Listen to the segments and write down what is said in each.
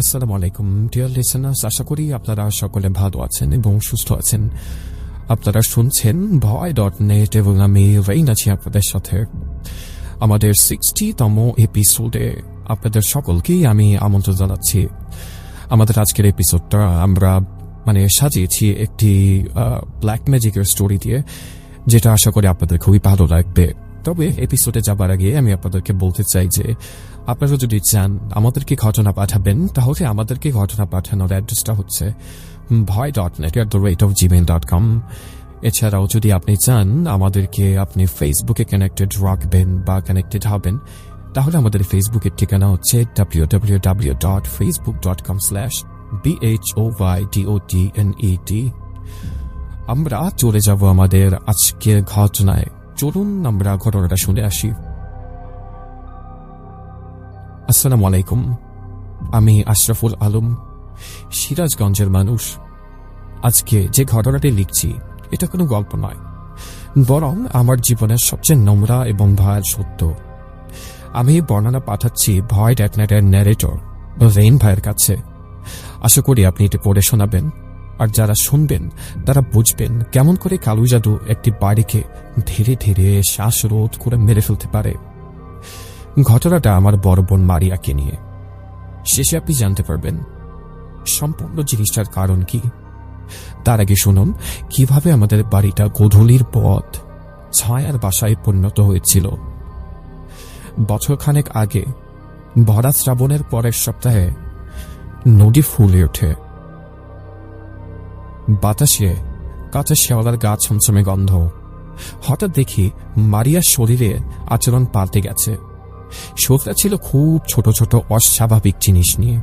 আসসালামু আলাইকুম। Dear listeners আশা করি আপনারা সকলে ভালো আছেন এবং সুস্থ আছেন। আপনারা শুনছেন ভয় ডট নেট এবং আমি রেইন আছি আপনাদের সাথে। আমাদের সিক্সটিতম এপিসোডে আপনাদের সকলকেই আমি আমন্ত্রণ জানাচ্ছি। আমাদের আজকের এপিসোডটা আমরা মানে সাজিয়েছি একটি ব্ল্যাক ম্যাজিকের স্টোরি দিয়ে, যেটা আশা করি আপনাদের খুবই ভালো লাগবে। তবে এপিসোডে যাবার আগে আমি আপনাদেরকে বলতে চাই যে, আপনারা যদি চান আমাদেরকে ঘটনা পাঠাবেন, তাহলে আমাদেরকে ঘটনা পাঠানোর অ্যাড্রেসটা হচ্ছে ভয় dot net at the rate of Gmail dot com এছাড়াও যদি আপনি চান আমাদেরকে আপনি ফেসবুকে কানেক্টেড রাখবেন বা কানেক্টেড হবেন, তাহলে আমাদের ফেসবুকের ঠিকানা হচ্ছে W W W dot Facebook dot com slash BHO Y DOT N ET আমরা চলে যাব আমাদের আজকের ঘটনায়। চলুন আমরা ঘটনাটা শুনে আসি। আসসালামু আলাইকুম। আমি আশরাফুল আলম, সিরাজগঞ্জের মানুষ। আজকে যে ঘটনাটি লিখছি, এটা কোনো গল্প নয়। বরং আমার জীবনের সবচেয়ে নোংরা এবং ভয়াল সত্য। আমি বর্ণনা পাঠাচ্ছি ভয় ড্যাটনেটের ন্যারেটর রেইন ভাইয়ের কাছে। আশা করি আপনি এটি পড়ে শোনাবেন। আর যারা শুনবেন, তারা বুঝবেন কেমন করে কালু জাদু একটি বাড়িকে ধীরে ধীরে শ্বাসরোধ করে মেরে ফেলতে পারে। ঘটনাটা আমার বড় বোন মারিয়াকে নিয়ে। শেষে আপনি জানতে পারবেন, সম্পূর্ণ জিনিসটার কারণ কি। তার আগে শুনুন, কীভাবে আমাদের বাড়িটা গোধূলির পথ, ছায়ার বাসায় পরিণত হয়েছিল। বছরখানেক আগে ভরা শ্রাবণের পরের সপ্তাহে, নদী ফুলে ওঠে। বাতাসে কাঁচা শেওলার গা ছমছমে গন্ধ। হঠাৎ দেখি মারিয়ার শরীরে আচরণ পাল্টে গেছে। শোকটা ছিল খুব ছোট ছোট অস্বাভাবিক জিনিস নিয়ে।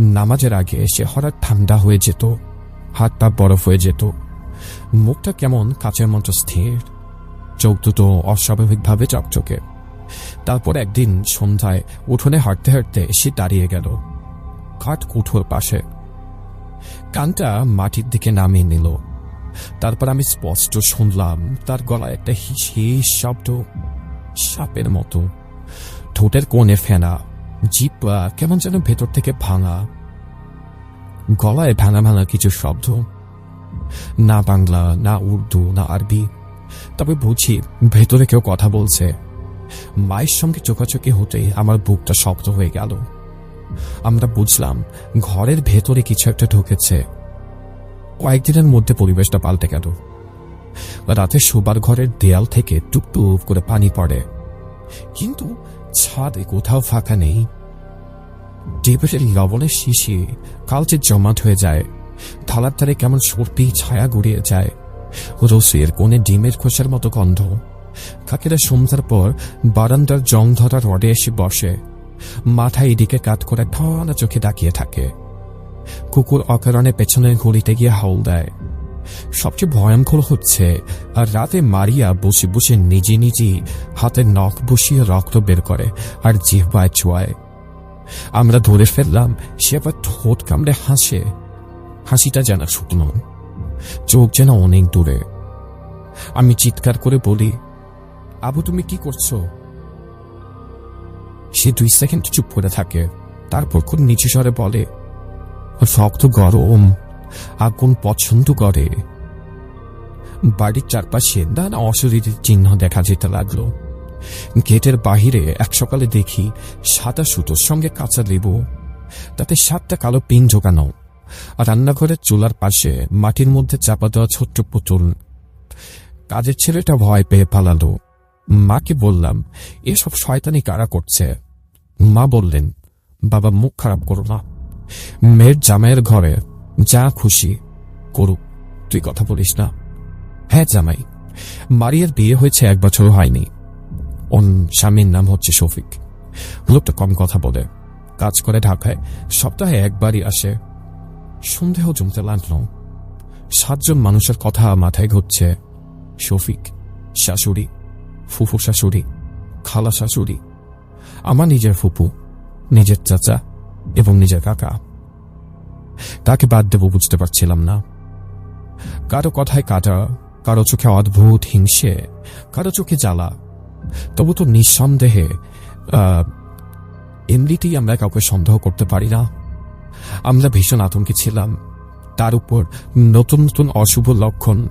নামাজের আগে সে হঠাৎ ঠান্ডা হয়ে যেত হাত পা বরফ হয়ে যেত। মুখটা কেমন কাচের মতো স্থির। চোখ দুটো অস্বাভাবিকভাবে চকচকে। তারপর একদিন সন্ধ্যায় উঠোনে হাঁটতে হাঁটতে সে দাঁড়িয়ে গেল, খাট কুঠোর পাশে। কানটা মাটির দিকে নামিয়ে নিল। তারপর আমি স্পষ্ট শুনলাম, তার গলায় একটা হিস হিস শব্দ, সাপের মতো। ঠোঁটের কোণে ফেনা জিপ কেমন যেন ভেতর থেকে ভাঙা। গলায় ভাঙা ভাঙা কিছু শব্দ। না বাংলা, না উর্দু, না আরবি। তবে বুঝি ভেতরে কেউ কথা বলছে। মায়ের সঙ্গে চোখাচোখি হতেই আমার বুকটা শব্দ হয়ে গেল। আমরা বুঝলাম ঘরের ভেতরে কিছু একটা ঢুকেছে। কয়েকদিনের মধ্যে পরিবেশটা পাল্টে গেল। রাতে শোবার ঘরের দেয়াল থেকে টুপটুপ করে পানি পড়ে। কিন্তু ছাদে কোথাও ফাঁকা নেই। টেবিলের লবণের শিশি কালচে জমাট হয়ে যায়। থালার ধারে কেমন সর্পি ছায়া গড়িয়ে যায়। রসের কোণে ডিমের খোসার মতো গন্ধ। কাকেরা সন্ধ্যার পর বারান্দার জং ধরা রডে এসে বসে। মাথা এদিকে কাত করে ঠানা চোখে তাকিয়ে থাকে। কুকুর অকারণে পেছনে ঘড়িতে গিয়ে হাউল দেয়। সবচেয়ে ভয়ঙ্কর হচ্ছে, আর রাতে মারিয়া বসে বসে নিজে নিজেই হাতে নখ বসিয়ে রক্ত বের করে আর জিহ্বায় চোয়ায় আমরা ধরে ফেললাম, সে আবার ঠোঁট কামড়ে হাসে। হাসিটা যেন শুকনো চোখ যেন অনেক দূরে। আমি চিৎকার করে বলি, আবু, তুমি কি করছ? সে দুই সেকেন্ড চুপ করে থাকে। তারপর খুব নিচু স্বরে বলে, শক্ত গরম, আগুন পছন্দ করে। বাড়ির চারপাশে নানা অশরীরের চিহ্ন দেখা যেতে লাগল। গেটের বাহিরে এক সকালে দেখি সাদা সুতোর সঙ্গে কাঁচা লেবু, তাতে সাতটা কালো পিন জোগানো আর রান্নাঘরের চুলার পাশে মাটির মধ্যে চাপা দেওয়া ছোট্ট পুতুল। কাজের ছেলেটা ভয় পেয়ে পালালো। মাকে বললাম, এসব শয়তানি কারা করছে? মা বললেন, বাবা, মুখ খারাপ করো না। মেয়ের জামাইয়ের ঘরে যা খুশি করুক, তুই কথা বলিস না। হ্যাঁ জামাই, মারিয়ার বিয়ে হয়েছে এক বছর হয়নি। ওর স্বামীর নাম হচ্ছে শফিক। লোকটা কম কথা বলে, কাজ করে ঢাকায়, সপ্তাহে একবারই আসে। সন্দেহ জমতে লাগল। সাতজন মানুষের কথা মাথায় ঘুরছে, শফিক, শাশুড়ি, ফুফু শাশুড়ি, খালা শাশুড়ি আমার নিজের ফুপু, নিজের চাচা এবং নিজের কাকা। তাকে বাদ দেব বুঝতে পারছিলাম না। কারও কথায় কাটা, কারও চোখে অদ্ভুত হিংসে, কারও চোখে জ্বালা। তবু তো নিঃসন্দেহে এমনিতেই আমরা কাউকে সন্দেহ করতে পারি না। আমরা ভীষণ আতঙ্কে ছিলাম। তার উপর নতুন নতুন অশুভ লক্ষণ।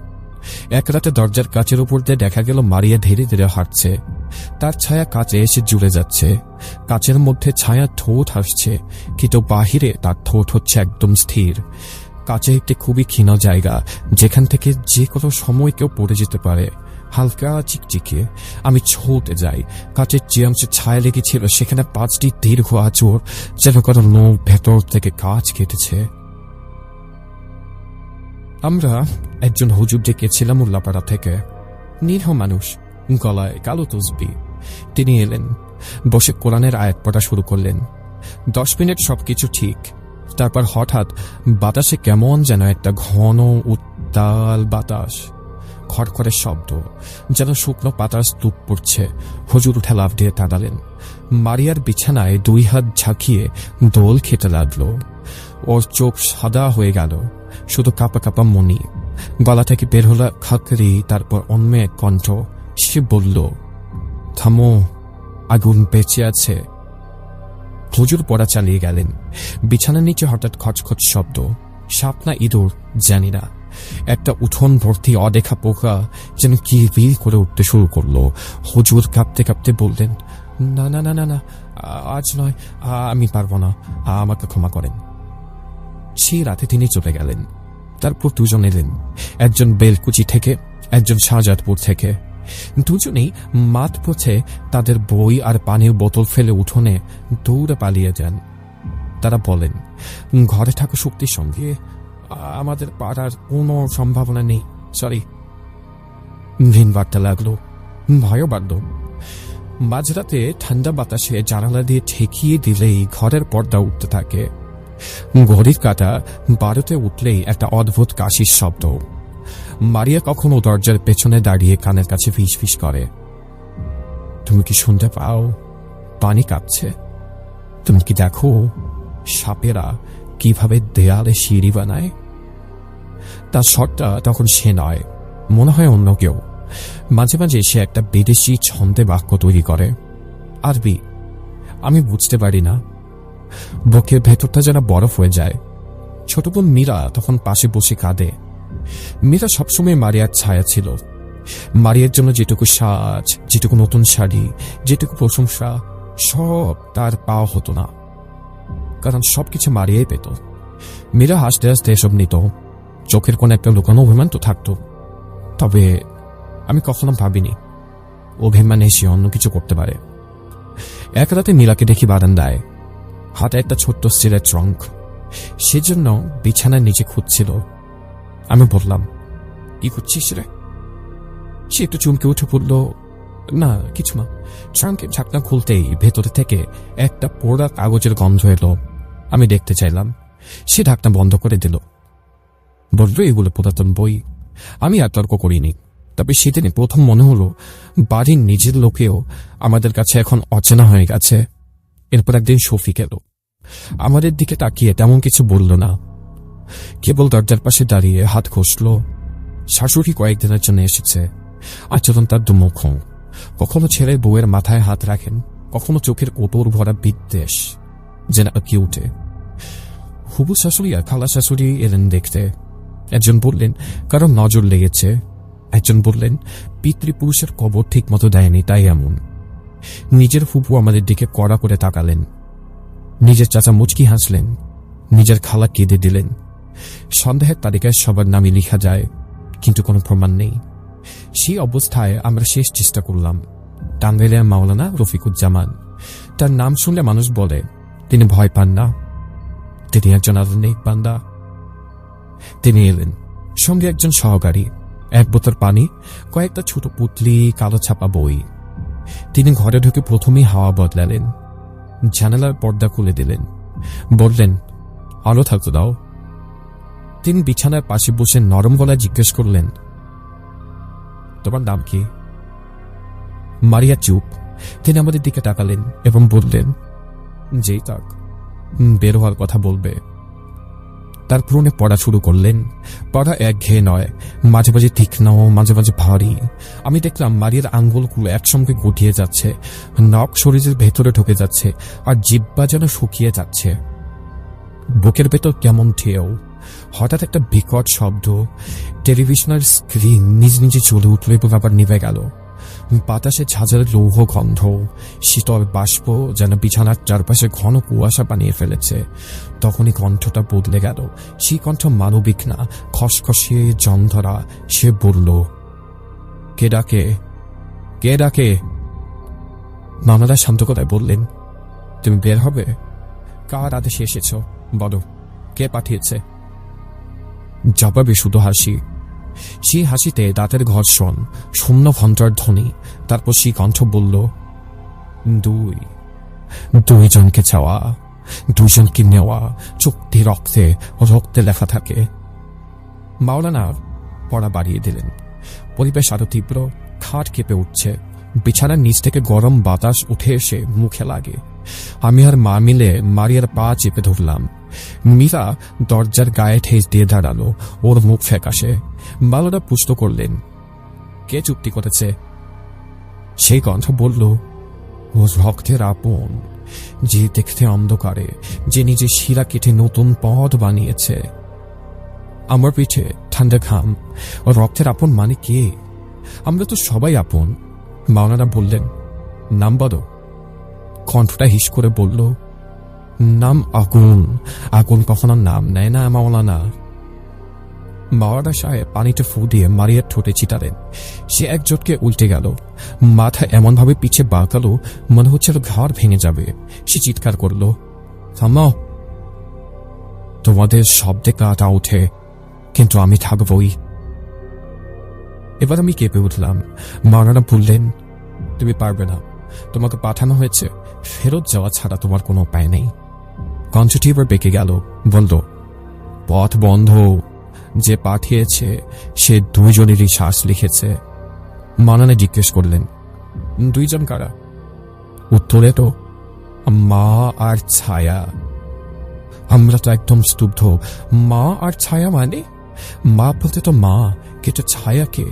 এক রাতে দরজার কাচের উপর দিয়ে দেখা গেল মারিয়া ধীরে ধীরে হাঁটছে। তার ছায়া কাছে এসে জুড়ে যাচ্ছে। কাচের মধ্যে ছায়া ঠোঁট হাসছে কিন্তু বাহিরে তার ঠোঁট হচ্ছে একদম স্থির। কাছে একটি খুবই ক্ষীণ জায়গা, যেখান থেকে যে কোনো সময় কেউ পড়ে যেতে পারে। হালকা চিকচিকে। আমি ছুটে যাই। কাচের যে অংশে ছায়া লেগেছিল, সেখানে পাঁচটি দীর্ঘ আচর যেন কোনো লোক ভেতর থেকে কাজ কেটেছে। আমরা একজন হুজুর ডেকেছিলাম উল্লাপাড়া থেকে। নিরহ মানুষ। গলায় কালো তসবি। তিনি এলেন, বসে কোরআনের আয়াত পড়া শুরু করলেন। দশ মিনিট সবকিছু ঠিক। তারপর হঠাৎ বাতাসে কেমন যেন একটা ঘন উত্তাল বাতাস খড়খড়ের শব্দ, যেন শুকনো পাতার স্তূপ পড়ছে। হুজুর উঠে লাভ দিয়ে তাড়ালেন মারিয়ার বিছানায় দুই হাত ঝাঁকিয়ে দোল খেতে লাগল। ওর চোখ সাদা হয়ে গেল, শুধু কাপা কাপা মনি। গলা থেকে বের হলো খাকরি, তারপর অন্য এক কণ্ঠ। সে বলল, থামো, আগুন বেঁচে আছে। হুজুর পড়া চালিয়ে গেলেন। বিছানার নিচে হঠাৎ খচখচ শব্দ, সাপ না ইঁদুর, জানি না। একটা উঠোন ভর্তি অদেখা পোকা যেন কি বিল করে উঠতে শুরু করল। হুজুর কাঁপতে কাঁপতে বললেন, না না না না না, আজ নয়, আমি পারব না, আমাকে ক্ষমা করেন। সেই রাতে তিনি চলে গেলেন। তারপর দুজন এলেন। একজন বেলকুচি থেকে, একজন শাহজাদপুর থেকে। দুজনেই মাত পছে তাদের বই আর পানির বোতল ফেলে উঠোনে দৌড়ে পালিয়ে যান। তারা বলেন, ঘরে থাকা শক্তির সঙ্গে আমাদের পাড়ার কোনো সম্ভাবনা নেই। সরি। ভিন বাড়তে লাগল, ভয়ও বাড়ল। মাঝরাতে ঠান্ডা বাতাসে জানালা দিয়ে ঠেকিয়ে দিলেই ঘরের পর্দা উঠতে থাকে। ঘড়ির কাটা বারোতে উঠলেই একটা অদ্ভুত কাশির শব্দ। মারিয়া কখনো দরজার পেছনে দাঁড়িয়ে কানের কাছে ফিস ফিস করে। তুমি কি শুনতে পাও? পানি কাঁপছে। তুমি কি দেখো সাপেরা কীভাবে দেয়ালে সিঁড়ি বানায়? তার শটটা তখন সে নয়, মনে হয় অন্য কেউ। মাঝে মাঝে সে একটা বিদেশি ছন্দে বাক্য তৈরি করে। আরবি, আমি বুঝতে পারি না। বুকের ভেতরটা যেন বরফ হয়ে যায়। ছোট বোন মীরা তখন পাশে বসে কাঁদে। মীরা সবসময় মারিয়ার ছায়া ছিল। মারিয়ার জন্য যেটুকু সাজ, যেটুকু নতুন শাড়ি, যেটুকু প্রশংসা, সব তার পাওয়া হতো না। কারণ সবকিছু মারিয়াই পেত। মীরা হাসতে হাসতে এসব নিত। চোখের কোন একটা লুকানো অভিমান তো থাকতো। তবে আমি কখনো ভাবিনি, অভিমানে সে অন্য কিছু করতে পারে। এক রাতে মীরাকে দেখি বারান্দায়, হাতে একটা ছোট্ট স্টিলের ট্রঙ্ক। সেজন্য বিছানার নিচে খুঁজছিল। আমি বললাম কি করছিস রে? সে একটু চুমকে উঠে পড়ল না, কিছু না। ট্রাঙ্কের ঢাকনা খুলতেই ভেতরে থেকে একটা পোড়া কাগজের গন্ধ এলো। আমি দেখতে চাইলাম, সে ঢাকনা বন্ধ করে দিল। বলল, এগুলো পুরাতন বই। আমি আর তর্ক করিনি। তবে সেদিনে প্রথম মনে হলো, বাড়ির নিজের লোকেও আমাদের কাছে এখন অচেনা হয়ে গেছে। এরপর একদিন শফিক এলো। আমাদের দিকে তাকিয়ে তেমন কিছু বলল না। কেবল দরজার পাশে দাঁড়িয়ে হাত ঘষল। শাশুড়ি কয়েকদিনের জন্য এসেছে। আচরণ তার দুমুখ কখনো ছেলে বউয়ের মাথায় হাত রাখেন, কখনো চোখের কোটর ভরা বিদ্বেষ, যেন কি উঠে। হুবু শাশুড়ি আর খালা শাশুড়ি এলেন দেখতে। একজন বললেন কারণ নজর লেগেছে? একজন বললেন, পিতৃপুরুষের কবর ঠিক মতো দেয়নি, তাই এমন। নিজের ফুপু আমাদের দিকে কড়া করে তাকালেন। নিজের চাচা মুচকি হাসলেন। নিজের খালা কেঁদে দিলেন। সন্দেহের তালিকায় সবার নামই লিখা যায়, কিন্তু কোনো প্রমাণ নেই। সেই অবস্থায় আমরা শেষ চেষ্টা করলাম। টাঙ্গাইলের মাওলানা রফিকুজ্জামান। তার নাম শুনলে মানুষ বলে, তিনি ভয় পান না। তিনি একজন আধুনিক বান্দা। তিনি এলেন। সঙ্গে একজন সহকারী, এক বোতল পানি, কয়েকটা ছোট পুতলি, কালো ছাপা বই। তিনি ঘরে ঢুকে প্রথমেই হাওয়া বদলালেন। জানালার পর্দা খুলে দিলেন। বললেন, আলো থাকতো দাও। তিনি বিছানার পাশে বসে নরম গলায় জিজ্ঞেস করলেন, তোমার নাম কি? মারিয়া চুপ। তিনি আমাদের দিকে তাকালেন এবং বললেন, যেই তাক বের হওয়ার কথা বলবে। তার পুরনে পড়া শুরু করলেন। পড়া এক ঘেয়ে নয়, মাঝে মাঝে তীক্ষ্ণ, মাঝে মাঝে ভারী। আমি দেখলাম মারিয়ার আঙ্গুলগুলো একসঙ্গে গটিয়ে যাচ্ছে, নখ শরীরের ভেতরে ঢুকে যাচ্ছে আর জিব্বা যেন শুকিয়ে যাচ্ছে। বুকের ভেতর কেমন ঠেও হঠাৎ একটা বিকট শব্দ, টেলিভিশনের স্ক্রিন নিজ নিজে চলে উঠল এবং আবার নিভে গেল। বাতাসে ঝাঁঝার লৌহ গন্ধ, শীতল বাষ্প যেন বিছানার চারপাশে ঘন কুয়াশা বানিয়ে ফেলেছে। তখনই কণ্ঠটা বদলে গেল। সেই কণ্ঠ মানবিক না খসখসে জন্ধরা সে বলল, কে ডাকে? কে ডাকে? মামারা শান্ত কথায় বললেন, তুমি বের হবে? কার আদেশে এসেছ? বলো, কে পাঠিয়েছে? জবাবে শুধু হাসি। সেই হাসিতে দাঁতের ঘর্ষণ, শূন্য ঘণ্টার ধ্বনি, তারপর সেই কণ্ঠ বলল, দুই, দুইজনকে চাওয়া, দুইজনকে নেওয়া, চুক্তি রক্তে রক্তে লেখা থাকে। মাওলানা পড়া বাড়িয়ে দিলেন। পরিবেশ আরও তীব্র, খাট কেঁপে উঠছে। বিছানার নিচ থেকে গরম বাতাস উঠে এসে মুখে লাগে। আমি আর মা মিলে মারিয়ার পা চেপে ধরলাম। মীরা দরজার গায়ে ঠেস দিয়ে দাঁড়াল, ওর মুখ ফ্যাকাশে। বালোরা পুষ্ট করলেন। কে চুক্তি করেছে? সেই কণ্ঠ বলল ও রক্তের আপন, যে দেখতে অন্ধকারে, যে নিজে শিরা কেটে নতুন পথ বানিয়েছে। আমার পিঠে ঠান্ডা ঘাম ও রক্তের আপন মানে কে? আমরা তো সবাই আপন। মাওলানা বললেন, নাম বলো। কণ্ঠটা হিস করে বলল, নাম আগুন। আগুন কখনো নাম নেয় না, মাওলানা। মাওলানা সাহেব পানিতে ফু দিয়ে মারিয়ার ঠোঁটে চিতালেন। সে একজোটকে উল্টে গেল। মাথা এমনভাবে পিছে বাঁকালো, মনে হচ্ছে ঘর ভেঙে যাবে। সে চিৎকার করল থামাও তোমাদের শব্দে কাটা ওঠে, কিন্তু আমি থাকবই। এবার আমি কেঁপে উঠলাম। মাওলানা বললেন, তুমি পারবে না। তোমাকে পাঠানো হয়েছে। ফেরত যাওয়া ছাড়া তোমার কোনো উপায় নেই। কণ্ঠটি এবার বেঁকে গেল, বলল, পথ বন্ধ। যে পাঠিয়েছে, সে দুইজনেরই শ্বাস লিখেছে। মানানে জিজ্ঞেস করলেন, দুইজন কারা? উত্তরে তো, মা আর ছায়া। আমরা তো একদম স্তব্ধ। মা আর ছায়া মানে? মা বলতে তো মা, কিন্তু ছায়াকে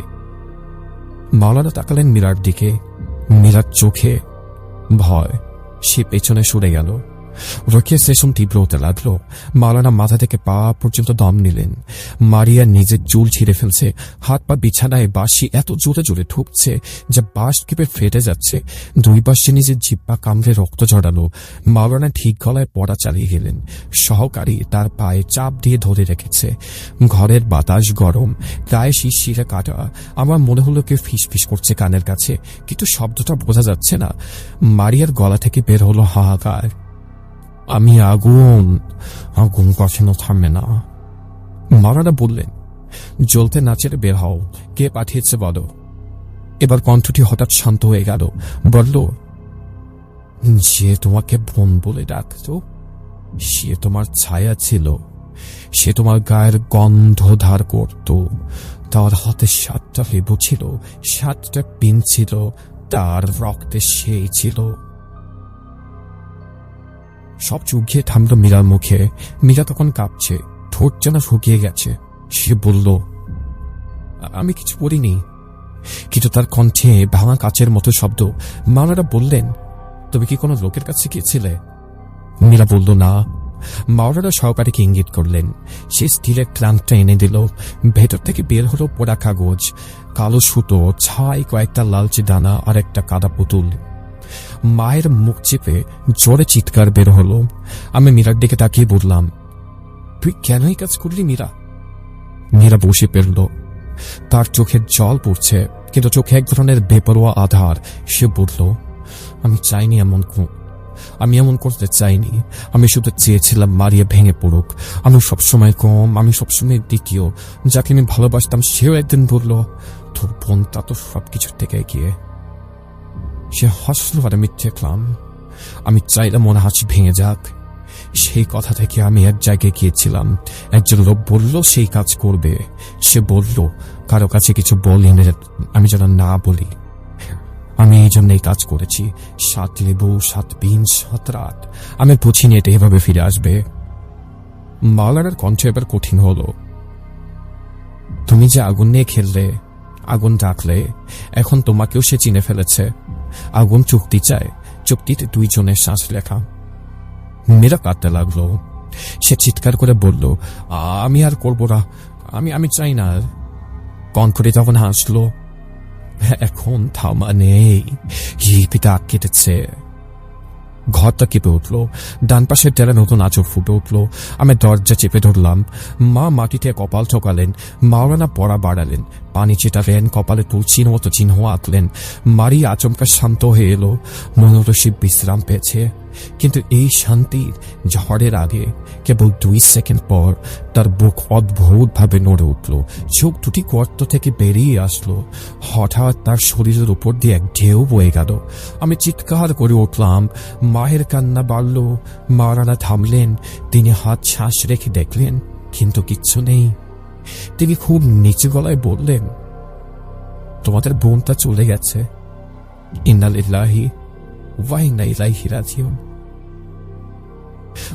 মাওলানা তাকালেন মীরার দিকে, মীরার চোখে ভয়। সে পেছনে সরে গেল। রকিয়া সেশন তীব্র হতে লাগল। মালানা মাথা থেকে পা পর্যন্ত দম নিলেন। মারিয়া নিজের চুল ছিঁড়ে ফেলছে। হাত পা বিছানায় বাঁশি এত জোরে জোরে ঠুকছে যা বাঁশ কেঁপে ফেটে যাচ্ছে। দুই পাশে নিজের জিব্বা কামড়ে রক্ত ঝরালো মাওলানা ঠিক গলায় পড়া চালিয়ে গেলেন। সহকারী তার পায়ে চাপ দিয়ে ধরে রেখেছে। ঘরের বাতাস গরম। গায়ে শিরশিরে কাটা। আমার মনে হলো কেউ ফিস করছে কানের কাছে। কিন্তু শব্দটা বোঝা যাচ্ছে না। মারিয়ার গলা থেকে বের হলো হাহাকার। আমি আগুন আগুন কখনো থামবে না। মারানা বললেন, জ্বলতে না নাচের বের হও, কে পাঠিয়েছে বলো? এবার কণ্ঠটি হঠাৎ শান্ত হয়ে গেল, বলল, যে তোমাকে বোন বলে ডাকত, সে তোমার ছায়া ছিল, সে তোমার গায়ের গন্ধ ধার করত, তার হাতে সাতটা লেবু ছিল, সাতটা পিন ছিল, তার রক্তে সেই ছিল। সব চোখ ঘিয়ে থামল মীরার মুখে। মীরা তখন কাঁপছে, ঠোঁট যেন শুকিয়ে গেছে। সে বলল, আমি কিছু পড়িনি। কিন্তু তার কণ্ঠে ভাঙা কাচের মতো শব্দ। মাওলানা বললেন, তুমি কি কোনো লোকের কাছে গিয়েছিলে? মীরা বলল, না। মাওলানা সহকারীকে ইঙ্গিত করলেন, সে স্টিলের ক্লাঙ্কটা এনে দিল। ভেতর থেকে বের হলো পোড়া কাগজ, কালো সুতো, ছাই, কয়েকটা লালচে দানা আর একটা কাদা পুতুল। মায়ের মুখ চেপে জোরে চিৎকার বের হলো। আমি মীরার দিকে তাকিয়ে বললাম, তুই কেন এই কাজ করলি মীরা? মীরা বসে পেরল তার চোখের জল পড়ছে, কিন্তু চোখে এক ধরনের বেপরোয়া আধার। সে বলল, আমি চাইনি এমন আমি এমন করতে চাইনি। আমি শুধু চেয়েছিলাম মারিয়ে ভেঙে পড়ুক। আমি সবসময় কম, আমি সবসময় দ্বিতীয়। যাকে আমি ভালোবাসতাম, সেও একদিন বলল, তোর বোন তা তো সবকিছুর থেকে এগিয়ে। সে হাসলো আর আমি দেখলাম আমি চাইলাম মনে হাসি ভেঙে যাক। সেই কথা থেকে আমি এক জায়গায় গিয়েছিলাম। একজন লোক বলল, সেই কাজ করবে। সে বলল, কারও কাছে কিছু বলেন আমি যেন না বলি। আমি এই জন্য এই কাজ করেছি। সাত লেবু, সাত বিন সাত রাত। আমি বুঝিনি এটা এভাবে ফিরে আসবে। মালারের কণ্ঠ এবার কঠিন হলো। তুমি যে আগুন নিয়ে খেললে, আগুন ডাকলে এখন তোমাকেও সে চিনে ফেলেছে। আগুন চুক্তি চায়। চুক্তিতে দুইজনের শ্বাস লেখা। মেয়েরা কাঁদতে লাগল। সে চিৎকার করে বলল, আমি আর করব না। আমি আমি চাই না আর। কনকরে তখন হাসলো, এখন থামা নেই। আগ কেটেছে? ঘরটা কেঁপে উঠল। ডান পাশের টেরা নতুন আচর ফুটে উঠল। আমি দরজা চেপে ধরলাম। মা মাটিতে কপাল ঠকালেন। মাওলানা পড়া বাড়ালেন। পানি চেটালেন কপালে তুলচির মতো চিহ্ন আঁকলেন মারি আচমকা শান্ত হয়ে এলো। মনোরসী বিশ্রাম পেয়েছে। কিন্তু এই শান্তির ঝড়ের আগে, কেবল দুই সেকেন্ড পর, তার বুক অদ্ভুতভাবে নড়ে উঠল। চোখ দুটি গর্ত থেকে বেরিয়ে আসলো। হঠাৎ তার শরীরের উপর দিয়ে এক ঢেউ বয়ে গেল। আমি চিৎকার করে উঠলাম। মায়ের কান্না বাড়ল। মারানা থামলেন। তিনি হাত শ্বাস রেখে দেখলেন, কিন্তু কিচ্ছু নেই। তিনি খুব নিচু গলায় বললেন তোমাদের বোনটা চলে গেছে। ইন্নালিল্লাহি ওয়াইনাইলাই ইলাইহি রাজিউন।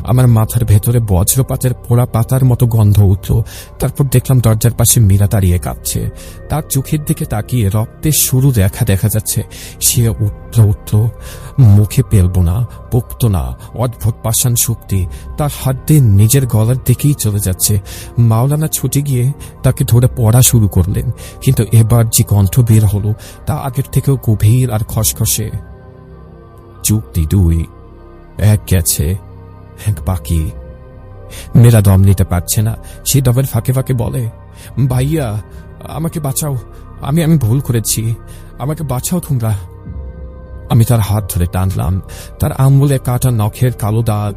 আমার মাথার ভেতরে বজ্রপাতের পোড়া পাতার মতো গন্ধ উঠল। তারপর দেখলাম দরজার পাশে মীরা দাঁড়িয়ে কাঁপছে তার চোখের দিকে তাকিয়ে রক্তের শুরু দেখা দেখা যাচ্ছে। সে উঠল উঠল। মুখে পেলব না, পোক্ত না, অদ্ভুত পাষাণ শক্তি। তার হাত দিয়ে নিজের গলার দিকেই চলে যাচ্ছে। মাওলানা ছুটে গিয়ে তাকে ধরে পড়া শুরু করলেন। কিন্তু এবার যে কণ্ঠ বের হলো, তা আগের থেকেও গভীর আর খসখসে। চুক্তি দুই, এক গেছে। বাকি। মেয়েরা দম নিতে পারছে না। সে দমের ফাঁকে ফাঁকে বলে, ভাইয়া, আমাকে বাঁচাও। আমি আমি ভুল করেছি। আমাকে বাঁচাও তোমরা। আমি তার হাত ধরে টানলাম। তার আঙুলে কাটা নখের কালো দাগ।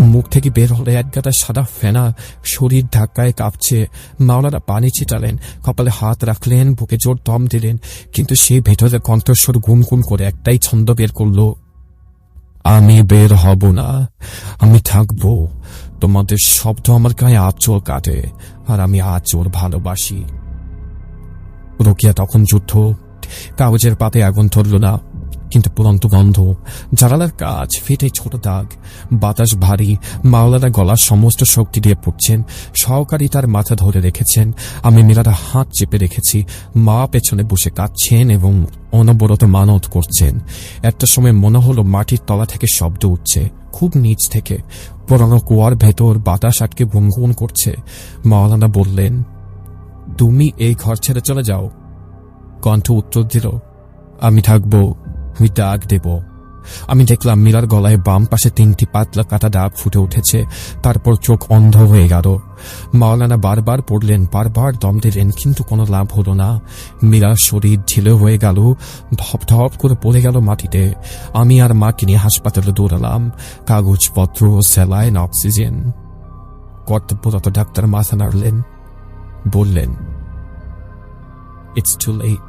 মুখ থেকে বের হলে এক গাদা সাদা ফেনা শরীর ধাক্কায় কাঁপছে। মাওলানা পানি ছিটালেন, কপালে হাত রাখলেন, বুকে জোর দম দিলেন। কিন্তু সে ভেতরে কণ্ঠস্বর গুনগুন করে একটাই ছন্দ বের করল। আমি বের হব না। আমি থাকব। তোমাদের শব্দ আমার গায়ে আচর কাটে আর আমি আচর ভালোবাসি। রোকিয়া তখন যুদ্ধ, কাগজের পাতে আগুন ধরল না। কিন্তু পুরন্ত গন্ধ, জানালার কাজ, ফেটে ছোট দাগ, বাতাস ভারী, মাওলানা গলার সমস্ত শক্তি দিয়ে পড়ছেন, সহকারী তার মাথা ধরে রেখেছেন, আমি মেলাটা হাত চেপে রেখেছি, মা পেছনে বসে কাঁদছেন এবং অনবরত মানত করছেন। একটা সময় মনে হলো মাটির তলা থেকে শব্দ উঠছে, খুব নিচ থেকে, পুরনো কুয়ার ভেতর বাতাস আটকে গুনগুন করছে। মাওলানা বললেন, তুমি এই ঘর ছেড়ে চলে যাও। কণ্ঠ উত্তর দিল, আমি থাকব আমি ডাক দেব। আমি দেখলাম মীরার গলায় বাম পাশে তিনটি পাতলা কাটা দাগ ফুটে উঠেছে, তারপর চোখ অন্ধ হয়ে গেল। মাওলানা বারবার পড়লেন, বারবার দম দিলেন, কিন্তু কোনো লাভ হলো না। মীরার শরীর ঢিলে হয়ে গেল, ধপ ধপ করে পড়ে গেল মাটিতে। আমি আর মাকে নিয়ে হাসপাতালে দৌড়ালাম, কাগজপত্র, স্যালাইন, অক্সিজেন। কর্তব্যরত ডাক্তার মাথা নাড়লেন, বললেন ইটস টু লেট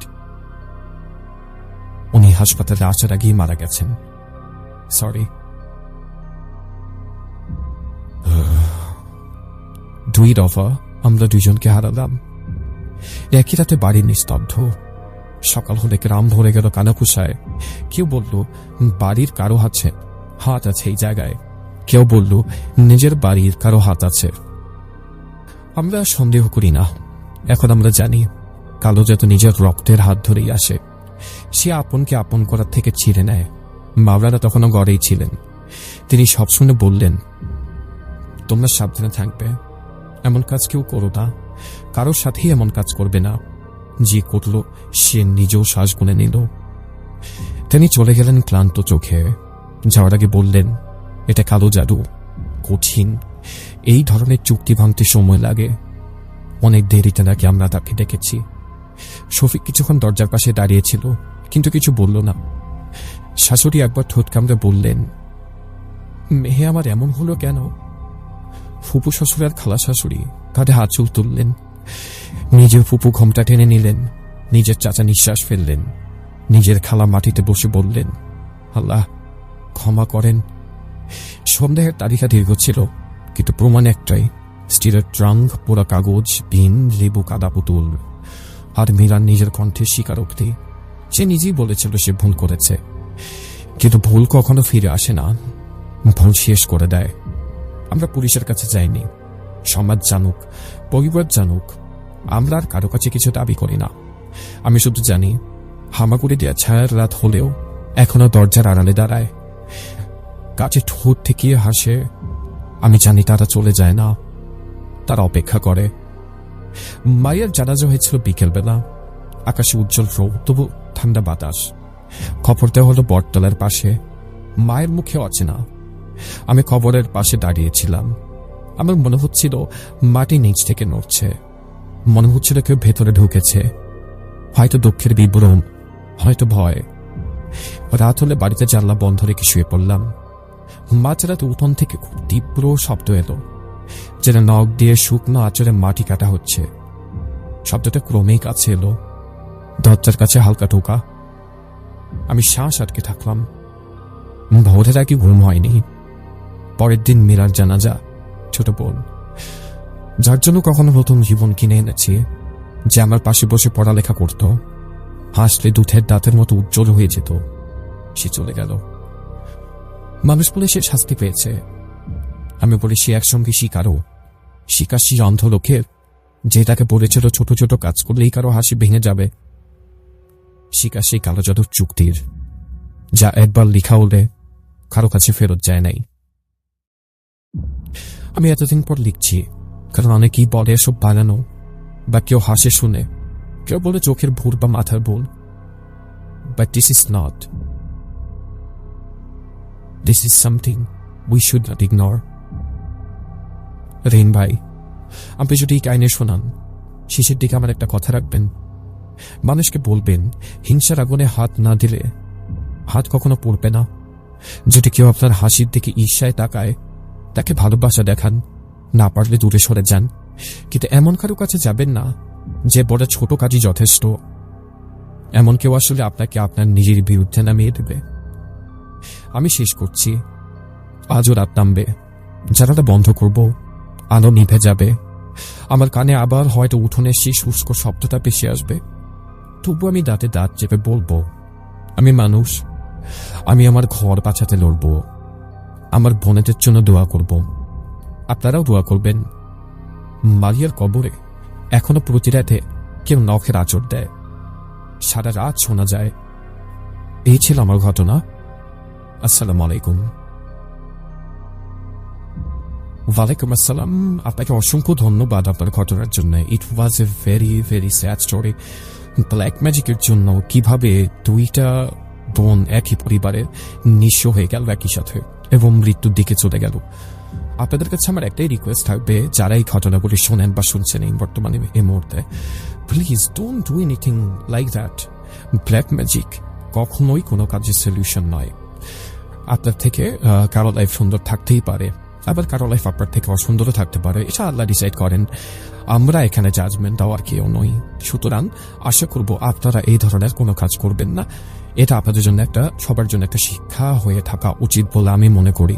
উনি হাসপাতালে আসার আগেই মারা গেছেন। সরি দুই দফা আমরা দুইজনকে হারালাম। একই রাতে বাড়ির নিস্তব্ধ। সকাল হলে গ্রাম ভরে গেল কানাকুসায়। কেউ বলল, বাড়ির কারও আছে হাত আছে এই জায়গায়। কেউ বলল, নিজের বাড়ির কারও হাত আছে। আমরা সন্দেহ করি না। এখন আমরা জানি, কালো যত নিজের রক্তের হাত ধরেই আসে। সে আপনকে আপন করার থেকে ছিঁড়ে নেয়। মাওলানা তখনও গড়েই ছিলেন। তিনি সব শুনে বললেন, তোমরা সাবধানে থাকবে। এমন কাজ কেউ করো না। কারোর সাথেই এমন কাজ করবে না। যে করল, সে নিজেও শ্বাস গুনে নিল। তিনি চলে গেলেন ক্লান্ত চোখে। যাওয়ার আগে বললেন, এটা কালো জাদু, কঠিন। এই ধরনের চুক্তি ভাঙতে সময় লাগে। অনেক দেরিতে নাকি আমরা তাকে ডেকেছি। শফিক কিছুক্ষণ দরজার পাশে দাঁড়িয়েছিল কিন্তু কিছু বলল না। শাশুড়ি একবার ঠোঁট কামড়ে বললেন মেহে আমার এমন হলো কেন? ফুপু শ্বশুর আর খালা শাশুড়ি কাঁধে হাত চুল তুললেন। নিজের ফুপু ঘোমটা টেনে নিলেন, নিজের চাচা নিঃশ্বাস ফেললেন, নিজের খালা মাটিতে বসে বললেন, আল্লাহ, ক্ষমা করেন। সন্দেহের তালিকা দীর্ঘ ছিল, কিন্তু প্রমাণ একটাই, স্টিলের ট্রাঙ্ক, পোড়া কাগজ, বিন, লেবু, কাদা পুতুল, আর মীরার নিজের কণ্ঠে স্বীকারোক্তি। সে নিজেই বলেছিল সে ভুল করেছে। কিন্তু ভুল কখনো ফিরে আসে না। ভুল শেষ করে দেয়। আমরা পুলিশের কাছে যাইনি। সমাজ জানুক, পরিবার জানুক, আমরা আর কারও কাছে কিছু দাবি করি না। আমি শুধু জানি, হামাগুড়ি দেয়া ছায়ার রাত হলেও এখনও দরজার আড়ালে দাঁড়ায়। কাছে ঠোঁট ঠেকিয়ে হাসে। আমি জানি তারা চলে যায় না। তারা অপেক্ষা করে। মায়ের জানাজা হয়েছিল বিকেলবেলা। আকাশে উজ্জ্বল রৌ তবু ঠান্ডা বাতাস। খবর দেওয়া হলো বটতলার পাশে। মায়ের মুখে অচেনা। আমি খবরের পাশে দাঁড়িয়েছিলাম। আমার মনে হচ্ছিল মাটি নিচ থেকে নড়ছে। মনে হচ্ছিল কেউ ভেতরে ঢুকেছে। হয়তো দুঃখের বিভ্রম হয়তো ভয়। রাত হলে বাড়িতে জানলা বন্ধ রেখে শুয়ে পড়লাম। মাঝরাতে উঠোন থেকে খুব তীব্র শব্দ এলো, যেন নখ দিয়ে শুকনো আচরে মাটি কাটা হচ্ছে। শব্দটা ক্রমেই কাছে এলো। দরজার কাছে হালকা ঢোকা আমি শ্বাস আটকে থাকলাম। ভোরের আগে ঘুম হয়নি। পরের দিন মীরার জানাজা, ছোট বোন। যার জন্য কখনো নতুন জীবন কিনে এনেছি, যে আমার পাশে বসে পড়ালেখা করত। হাসলে দুধের দাঁতের মতো উজ্জ্বল হয়ে যেত। সে চলে গেল। মানুষ বলে সে শাস্তি পেয়েছে। আমি বলি, সে একসঙ্গে শিকারও। শিকার শিকাশি অন্ধ লোকের, যে তাকে বলেছিল ছোট ছোট কাজ করলেই কারও হাসি ভেঙে যাবে। শিকার সেই কালো জাদুর চুক্তির, যা একবার লিখা হলে কারও কাছে ফেরত যায় নাই। আমি এতদিন পর লিখছি, কারণ অনেকেই বলে এসব বানানো বা কেউ হাসে শুনে, কেউ বলে চোখের ভুল বা মাথার ভুল but this is not this is something we should not ignore rain ভাই, আপনি যদি এই কাহিনী শোনান, শেষের দিকে আমার একটা কথা রাখবেন। মানুষকে বলবেন, হিংসার আগুনে হাত না দিলে হাত কখনো পড়বে না। যদি কেউ আপনার হাসির দিকে ঈর্ষায় তাকায়, তাকে ভালোবাসা দেখান, না পারলে দূরে সরে যান। কিন্তু এমন কারও কাছে যাবেন না, যে বড় ছোট কাজই যথেষ্ট। এমন কেউ আসলে আপনাকে আপনার নিজের বিরুদ্ধে নামিয়ে দেবে। আমি শেষ করছি। আজও রাত নামবে। জানাটা বন্ধ করব। আলো নিভে যাবে। আমার কানে আবার হয়তো উঠোনের সেই শুষ্ক শব্দটা পেশে আসবে। তবু আমি দাঁতে দাঁত চেপে বলব, আমি মানুষ, আমি আমার ঘর বাঁচাতে লড়ব, আমার বোনেদের জন্য দোয়া করব। আপনারাও দোয়া করবেন। মারিয়ার কবরে এখনও প্রতি রাতে কেউ নখের আচর দেয়। সারা রাত শোনা যায়, এই ছিল আমার ঘটনা। আসসালামু আলাইকুম। ওয়ালাইকুম আসসালাম। আপনাকে অসংখ্য ধন্যবাদ আপনার ঘটনার জন্য। It was a very very sad story black ম্যাজিকের জন্য কীভাবে দুইটা বোন একই পরিবারের নিঃস্ব হয়ে গেল একই সাথে এবং মৃত্যুর দিকে চলে গেল? আপনাদের কাছে আমার একটাই রিকোয়েস্ট থাকবে, যারা এই ঘটনাগুলি শোনেন বা শুনছেন এই বর্তমানে, এই মুহূর্তে please don't do anything like that black magic কখনোই কোনো কাজের সলিউশন নয়। আপনার থেকে কারও লাইফ সুন্দর থাকতেই পারে, আবার কারও লাইফ আপনার থেকে অসুন্দরও থাকতে পারে, এটা আল্লাহ ডিসাইড করেন। আমরা এখানে জাজমেন্ট দেওয়ার কেউ নই। সুতরাং আশা করব আপনারা এই ধরনের কোনো কাজ করবেন না। এটা আপনাদের জন্য একটা, সবার জন্য একটা শিক্ষা হয়ে থাকা উচিত বলে আমি মনে করি।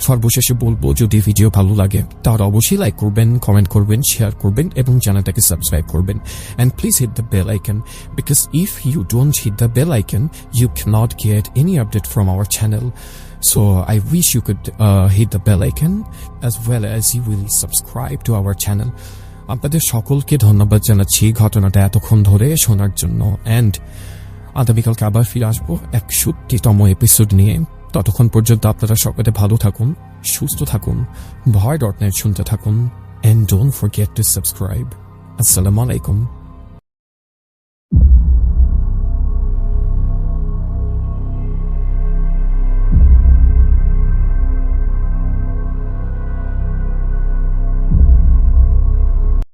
সর্বশেষে বলব, যদি ভিডিও ভালো লাগে তাহলে অবশ্যই লাইক করবেন কমেন্ট করবেন শেয়ার করবেন এবং চ্যানেলটাকে সাবস্ক্রাইব করবেন। And please hit the bell icon because if you don't hit the bell icon you can't get any update from our channel So I wish you could uh, hit the bell icon as well as you will subscribe to our channel. আপনাদের সকলকে ধন্যবাদ জানাচ্ছি ঘটনাটা এতক্ষণ ধরে শোনার জন্য। And আগামীকালকে আবার ফিরে আসব একষট্টিতম এপিসোড নিয়ে। ততক্ষণ পর্যন্ত আপনারা সকলে ভালো থাকুন সুস্থ থাকুন ভয় ডট নেট শুনতে থাকুন। And don't forget to subscribe আসসালামু আলাইকুম।